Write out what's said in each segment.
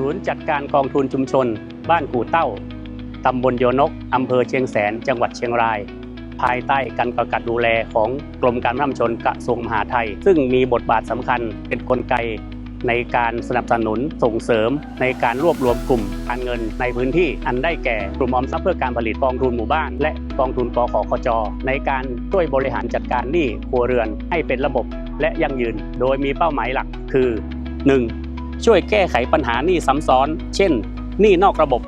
ศูนย์จัดการกองทุนชุมชน บ้านกู่เต้า ตำบลโยนก อำเภอเชียงแสน จังหวัดเชียงราย ภายใต้การกำกับดูแลของกรมการพัฒนาชนกระทรวงมหาดไทย ซึ่งมีบทบาทสำคัญเป็นกลไกในการสนับสนุนส่งเสริมในการรวบรวมกลุ่มการเงินในพื้นที่อันได้แก่กลุ่มออมทรัพย์เพื่อการผลิตกองทุนหมู่บ้าน และกองทุนกขคจ ในการช่วยบริหารจัดการหนี้ครัวเรือนให้เป็นระบบและยั่งยืน โดยมีเป้าหมายหลักคือ 1. ช่วยแก้ไขปัญหาหนี้ซ้ำซ้อน เช่น หนี้นอกระบบ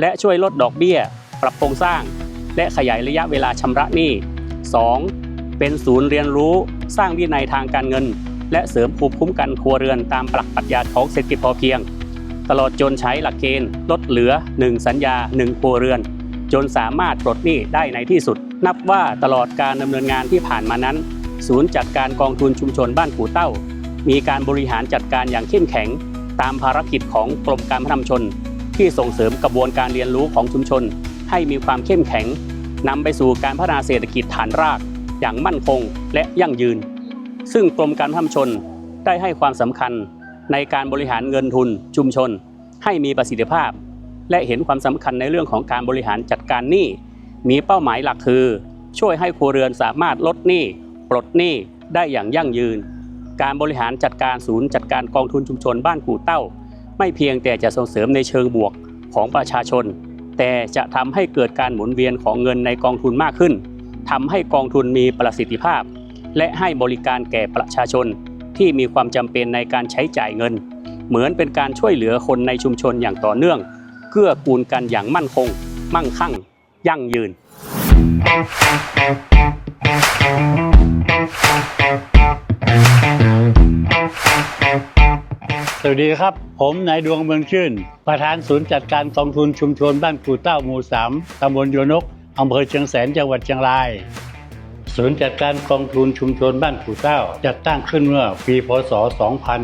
และช่วยลดดอกเบี้ย ปรับโครงสร้าง และขยายระยะเวลาชำระหนี้ 2. เป็นศูนย์เรียนรู้สร้างวินัยทางการเงิน และเสริมภูมิคุ้มกันครัวเรือนตามปรักปรัชญาของเศรษฐกิจพอเพียง ตลอดจนใช้หลักเกณฑ์ ลดเหลือ 1 สัญญา 1 ครัวเรือน จนสามารถปลดหนี้ได้ในที่สุด นับว่าตลอดการดำเนินงานที่ผ่านมานั้น ศูนย์จัดการกองทุนชุมชนบ้านกู่เต้า มีการบริหารจัดการอย่างเข้มแข็ง ตามภารกิจของกรมการพัฒนาชุมชน ที่ส่งเสริมกระบวนการเรียนรู้ของชุมชน ให้มีความเข้มแข็งนำไปสู่การพัฒนาเศรษฐกิจฐานราก อย่างมั่นคงและยั่งยืน ซึ่งกรมการพัฒนาชุมชนได้ให้ความสำคัญในการบริหารเงินทุนชุมชน ให้มีประสิทธิภาพ และเห็นความสำคัญในเรื่องของการบริหารจัดการหนี้มีเป้าหมายหลักคือ ช่วยให้ครัวเรือนสามารถลดหนี้ปลดหนี้ได้อย่างยั่งยืน การบริหารจัดการศูนย์จัดการกองทุนชุมชนบ้านกู่เต้า ไม่เพียงแต่จะส่งเสริมในเชิงบวกของประชาชน แต่จะทำให้เกิดการหมุนเวียนของเงินในกองทุนมากขึ้นทำให้กองทุนมีประสิทธิภาพ และให้บริการแก่ประชาชน ที่มีความจำเป็นในการใช้จ่ายเงิน เหมือนเป็นการช่วยเหลือคนในชุมชนอย่างต่อเนื่องเกื้อกูลกันอย่างมั่นคง มั่งคั่ง ยั่งยืน สวัสดีครับ ผมนายดวงเมืองชื่น ประธานศูนย์จัดการกองทุนชุมชนบ้านกู่เต้าหมู่สามตำบลโยนกอำเภอเชียงแสนจังหวัดเชียงราย ศูนย์จัดการกองทุนชุมชนบ้านกู่เต้า จัดตั้งขึ้นเมื่อปีพศ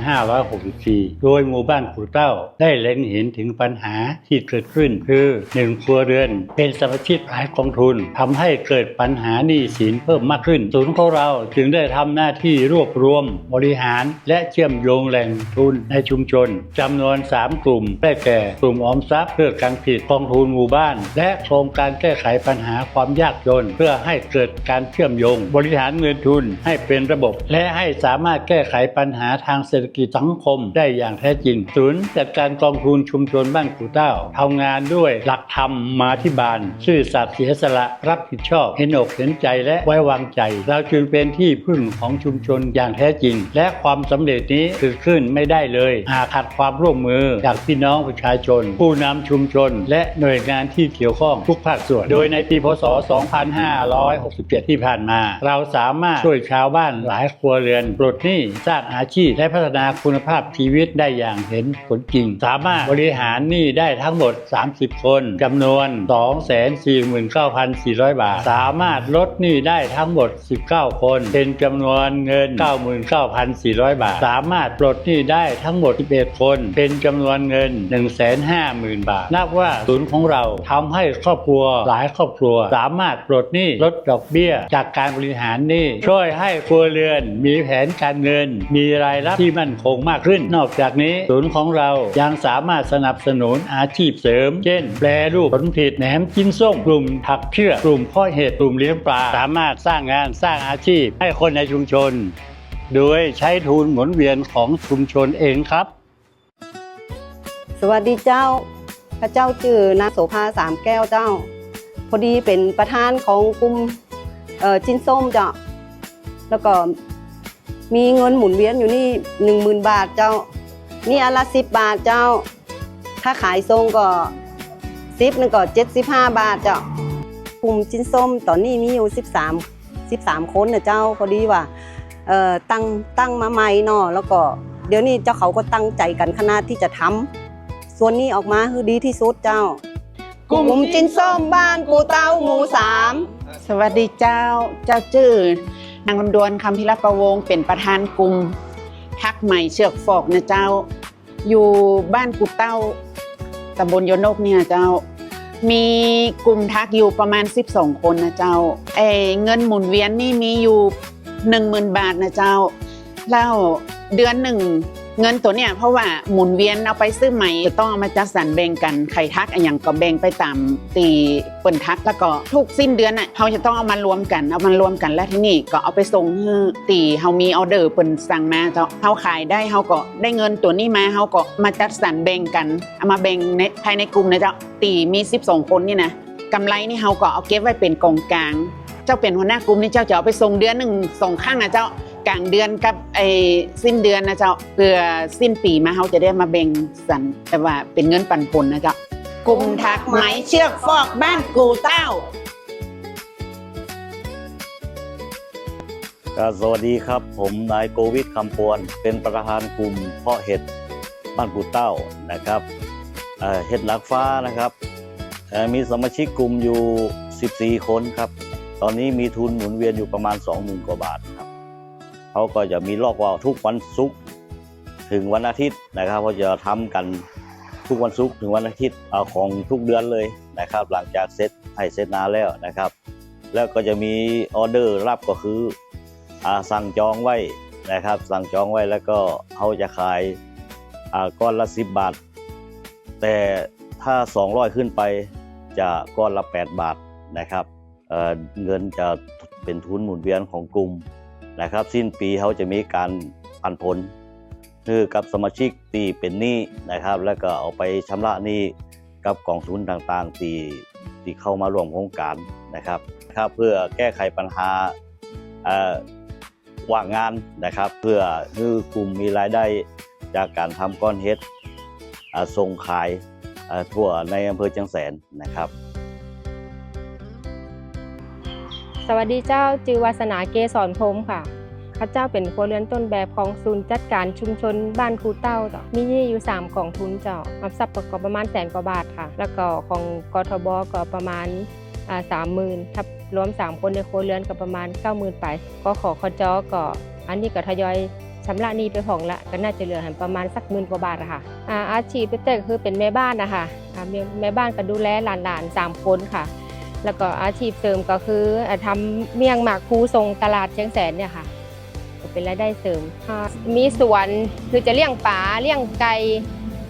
2564 โดยหมู่บ้านกู่เต้า ได้เล็งเห็นถึงปัญหาที่เกิดขึ้น คือหนึ่งครัวเรือน เป็นสมาชิกหลายกองทุนทำให้เกิดปัญหาหนี้สินเพิ่มมากขึ้น ศูนย์ของเราจึงได้ทำหน้าที่รวบรวม บริหาร และเชื่อมโยงแหล่งทุนในชุมชนจำนวน 3 กลุ่มได้แก่กลุ่มออมทรัพย์เพื่อการผลิตกองทุนหมู่บ้าน และโครงการแก้ไขปัญหาความยากจน เพื่อให้เกิดการเชื่อมโยง บริหารเงินทุนให้เป็นระบบ และให้สามารถแก้ไขปัญหาทางเศรษฐกิจสังคมได้อย่างแท้จริงศูนย์จัดการกองทุนชุมชนบ้านกู่เต้าทำงานด้วยหลักธรรมมาธิบาลซื่อสัตย์เสียสละรับผิดชอบเห็นอกเห็นใจและไว้วางใจ เราจึงเป็นที่พึ่งของชุมชนอย่างแท้จริง และความสำเร็จนี้เกิดขึ้นไม่ได้เลย หากขาดความร่วมมือจากพี่น้องประชาชน ผู้นำชุมชน และหน่วยงานที่เกี่ยวข้องทุกภาคส่วน โดยในปีพศ 2567 ที่ผ่านมาเราสามารถช่วยชาวบ้านหลายครัวเรือนปลดหนี้สร้างอาชีพและพัฒนาคุณภาพชีวิตได้อย่างเห็นผลจริง สามารถบริหารหนี้ได้ทั้งหมด 30 คนจำนวน 249,400 บาท สามารถลดหนี้ได้ทั้งหมด 19 คน เป็นจำนวนเงิน 99,400 บาท สามารถปลดหนี้ได้ทั้งหมด 11 คน เป็นจำนวนเงิน 150,000 บาท นับว่าศูนย์ของเราทำให้ครอบครัวหลายครอบครัว สามารถปลดหนี้ลดดอกเบี้ยจากการการบริหารนี้ช่วยให้ครัวเรือน มีแผนการเงิน มีรายรับที่มั่นคงมากขึ้น นอกจากนี้ศูนย์ของเรายังสามารถสนับสนุนอาชีพเสริม เช่น แปรรูปผลผลิตแหนมจิ้นส้มกลุ่มผักเชื่อกลุ่มเพาะเห็ดกลุ่มเลี้ยงปลาสามารถสร้างงานสร้างอาชีพ ให้คนในชุมชน โดยใช้ทุนหมุนเวียนของชุมชนเองครับ สวัสดีเจ้าพระเจ้าจื่อนางโสภาสามแก้วเจ้า พอดีเป็นประธานของกลุ่ม เอ่อจินส้มเจ้าแล้วก็มีเงินหมุนเวียนอยู่นี่หนึ่งหมื่นบาทเจ้า นี่อนละสิบบาทเจ้า ถ้าขายทรงก็ซิปหนึ่งก็เจ็ดสิบห้าบาทเจ้ากลุ่มจินส้มตอนนี้มีอยู่สิบสามสิบสามคนนะเจ้าพอดีว่าเอ่อตั้งตั้งมาใหม่เนาะแล้วก็เดี๋ยวนี้เจ้าเขาก็ตั้งใจกันขนาดที่จะทำส่วนนี้ออกมาคือดีที่สุดเจ้า กลุ่มจินส้มบ้านปูเต้าหมูสาม สวัสดีเจ้าเจ้าจื่อนางลำดวนคำพิรประวงเป็นประธานกลุ่มทักใหม่เชือกฟอกนะเจ้า อยู่บ้านกุเต้าตำบลโยนกเนี่ยเจ้า มีกลุ่มทักอยู่ประมาณ 12 คนนะเจ้าเอเงินหมุนเวียนนี่มีอยู่ 10,000 บาทนะเจ้าแล้วเดือนหนึ่ง เงินตัวเนี่ยเพราะว่าหมุนเวียนเอาไปซื้อใหม่จะต้องเอามาจัดสรรแบ่งกันใครทักอย่างก็แบ่งไปตามตีเปิ่นทักแล้วก็ทุกสิ้นเดือนน่ะเขาจะต้องเอามารวมกันเอามารวมกันแล้วที่นี่ก็เอาไปส่งให้ตีเฮามีออเดอร์เปิ่นสั่งมาเจ้าเฮาขายได้เฮาก็ได้เงินตัวนี้มาเฮาก็มาจัดสรรแบ่งกันเอามาแบ่งในภายในกลุ่มนะเจ้าตีมี 12 คนนี่นะกำไรนี่เฮาก็เอาเก็บไว้เป็นกองกลาง เจ้าเป็นหัวหน้ากลุ่มนี่เจ้าจะเอาไปส่งเดือนหนึ่งส่งข้างนะเจ้า กลางเดือนกับไอ้สิ้นเดือนนะเจ้าเพื่อสิ้นปีมาเขาจะได้มาแบ่งสรรแต่ว่าเป็นเงินปันผลนะเจ้ากลุ่มถักไหมเชือกฟอกบ้านกูเต้า ก็สวัสดีครับ ผมนายโกวิทคำปวนเป็นประธานกลุ่มเพาะเห็ดบ้านปูเต้านะครับเอ่อเห็ดหลักฟ้านะครับเอ่อมีสมาชิกกลุ่มอยู่ 14 คนครับ ตอนนี้มีทุนหมุนเวียนอยู่ประมาณ 20,000 กว่าบาทครับ เขาก็จะมีรอบว่าวทุกวันศุกร์ถึงวันอาทิตย์นะครับเขาจะทำกันทุกวันศุกร์ถึงวันอาทิตย์ของทุกเดือนเลยนะครับ หลังจากเซตให้เซตนาแล้วนะครับ แล้วก็จะมีออเดอร์รับก็คืออสั่งจองไว้นะครับ สั่งจองไว้แล้วก็เขาจะขายก้อนละ 10 บาท แต่ถ้า 200 ขึ้นไปจะก้อนละ 8 บาทนะครับเเงินจะเป็นทุนหมุนเวียนของกลุ่ม นะครับ สิ้นปีเขาจะมีการปันผลคือกับสมาชิกตีเป็นหนี้นะครับ แล้วก็เอาไปชำระหนี้กับกองทุนต่างๆตีที่เข้ามาร่วมโครงการนะครับครับเพื่อแก้ไขปัญหาว่างงานนะครับ เพื่อให้กลุ่มมีรายได้จากการทำก้อนเฮ็ดส่งขายทั่วในอำเภอเชียงแสนนะครับ สวัสดีเจ้าจือวาสนาเกษรพรมค่ะข้าเจ้าเป็นครัวเรือนต้นแบบของศูนย์จัดการชุมชนบ้านครูเต้าจ้ามีนี้อยู่3กองทุนเจ้ารับทรัพย์ประก็ประมาณแสนกว่าบาทค่ะ แล้วก็ของกทบก็ประมาณสามหมื่นถ้ารวม 3 คนในครัวเรือนก็ประมาณ 9 0,000ไปก็ขอขจก็อันนี้ก็ทยอยชำระหนี้ไปผ่องละก็น่าจะเหลือหันประมาณสักหมื่นกว่าบาทอะค่ะอาอาชีพเต้ก็คือเป็นแม่บ้านนะคะแม่บ้านก็ดูแลหลานๆสามคนค่ะ แล้วก็อาชีพเสริมก็คือทำเมี่ยงหมากภูส่งตลาดเชียงแสนเนี่ยค่ะก็เป็นรายได้เสริม มีสวนคือจะเลี้ยงปลาเลี้ยงไก่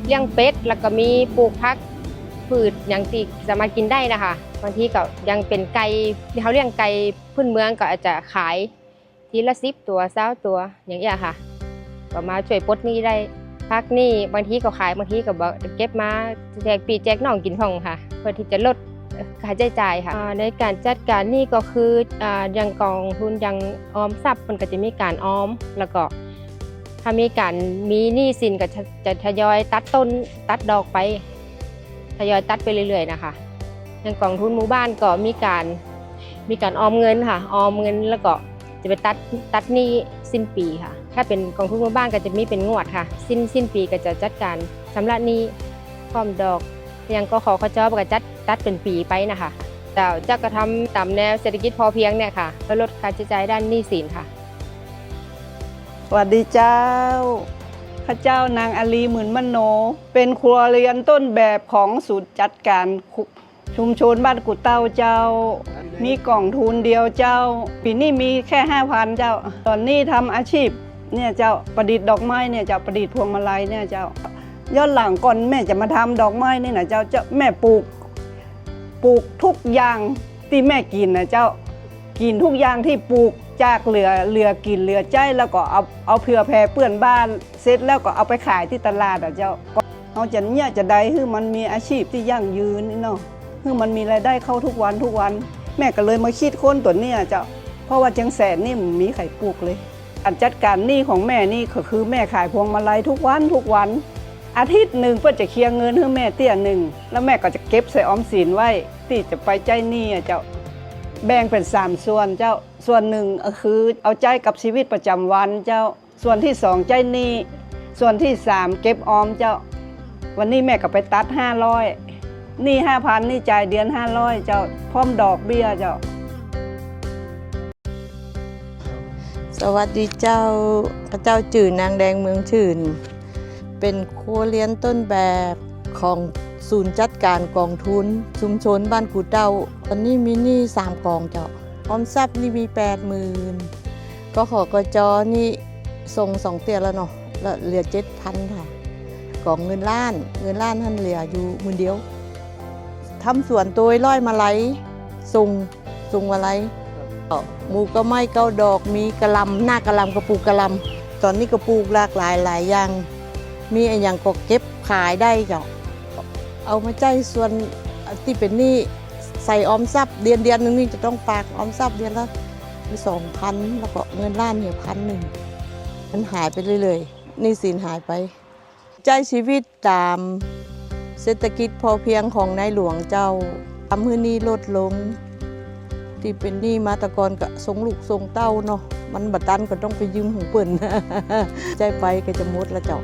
เลี้ยงเป็ด แล้วก็มีปลูกพักพืชอย่างที่สามารถกินได้นะคะบางทีก็ยังเป็นไก่ที่เขาเลี้ยงไก่พื้นเมืองก็อาจจะขายทีละสิบตัวเศร้าตัวอย่างเงี้ยค่ะก็มาช่วยปลดหนี้ได้พักหนี้บางทีก็ขายบางทีก็บอกเก็บมาแจกปีแจกน้องกินห้องค่ะ เพื่อที่จะลด ค่าใช้จ่ายค่ะในการจัดการนี่ก็คืออย่างกองทุนอย่างออมทรัพย์มันก็จะมีการออมแล้วก็ถ้ามีการมีหนี้สินก็จะจะทยอยตัดต้นตัดดอกไปทยอยตัดไปเรื่อยๆนะคะอย่างกองทุนหมู่บ้านก็มีการมีการออมเงินค่ะออมเงินแล้วก็จะไปตัดตัดหนี้สิ้นปีค่ะ ถ้าเป็นกองทุนหมู่บ้านก็จะมีเป็นงวดค่ะ สิ้นสิ้นปีก็จะจัดการชำระหนี้พร้อมดอกยังก็ขอขจอบก็จัด ตัดเป็นปีไปนะคะแต่เจ้าก็ทำตามแนวเศรษฐกิจพอเพียงเนี่ยค่ะแล้วลดค่าใช้จ่ายด้านหนี้สินค่ะสวัสดีเจ้าข้าเจ้านางอาลีหมื่นมโน เป็นครัวเรือนต้นแบบของศูนย์จัดการชุมชนบ้านกุเต้าเจ้า มีกล่องทุนเดียวเจ้า ปีนี้มีแค่ห้าพันเจ้า ตอนนี้ทำอาชีพเนี่ยเจ้าประดิษฐ์ดอกไม้เนี่ยเจ้าประดิษฐ์พวงมาลัยเนี่ยเจ้าย้อนหลังก่อนแม่จะมาทำดอกไม้นี่นะเจ้าเจ้าแม่ปลูก ปลูกทุกอย่างที่แม่กินนะเจ้ากินทุกอย่างที่ปลูกจากเหลือเหลือกินเหลือใจแล้วก็เอาเอาเผื่อแผ่เปื้อนบ้านเสร็จแล้วก็เอาไปขายที่ตลาดอะเจ้าเอาจะเนี่ยจะได้คือมันมีอาชีพที่ยั่งยืนนี่เนาะคือมันมีรายได้เข้าทุกวันทุกวัน แม่ก็เลยมาคิดค้นตัวเนี้ยเจ้าเพราะว่าจังแสนนี่มมีไข่ปลูกเลยอันจัดการหนี้ของแม่นี่ก็คือแม่ขายพวงมาลัยทุกวันทุกวัน อาทิตย์หนึ่งเพื่อจะเคลียร์เงินให้แม่เตี้ยหนึ่งแล้วแม่ก็จะเก็บใส่ออมสินไว้ที่จะไปใจหนี้อะเจ้าแบ่งเป็นสามส่วนเจ้าส่วนหนึ่งก็คือเอาใจกับชีวิตประจำวันเจ้าส่วนที่สองใจหนี้ส่วนที่สามเก็บออมเจ้า วันนี้แม่ก็ไปตัดห้าร้อยนี่ห้าพันนี่จ่ายเดือนห้าร้อยเจ้าพร้อมดอกเบี้ยเจ้า สวัสดีเจ้าพระเจ้าจื่อนางแดงเมืองชื่น เป็นครัวเรียนต้นแบบของศูนย์จัดการกองทุน ชุมชนบ้านกูเต้า ตอนนี้มีหนี้สามกองเจ้าออมทรัพย์นี่มีแปดหมื่นก็ขอกจอนี่ส่งสองเตียแล้วเนาะแล้วเหลือเจ็ดพันค่ะกองเงินล้าน เงินล้านท่านเหลืออยู่มือเดียวทำสวนตัวร้อยมาไหลส่งส่งมาไหลหมูก็ไม่เก้าดอกมีกระลำหน้ากระลำกระปูกกระลำตอนนี้กระปูกหลากหลายหลายอย่าง มีอะไรอย่างก็เก็บขายได้เจ้าเอามาใจส่วนที่เป็นหนี้ใส่ออมทรัพย์เดือนเดือนหนึงนี่จะต้องฝากออมทรัพย์เดือนละสองพันแล้วก็เงินล้านเนี่ยพันหนึ่งมันหายไปเรื่อยๆนี่สินหายไป ใจชีวิตตามเศรษฐกิจพอเพียงของในหลวงเจ้าทำให้หนี้ลดลง ที่เป็นหนี้มาตะกอนก็ส่งลูกส่งเต้าเนาะมันบัดตันก็ต้องไปยืมของเปิ่นใจไปก็จะหมดละเจ้า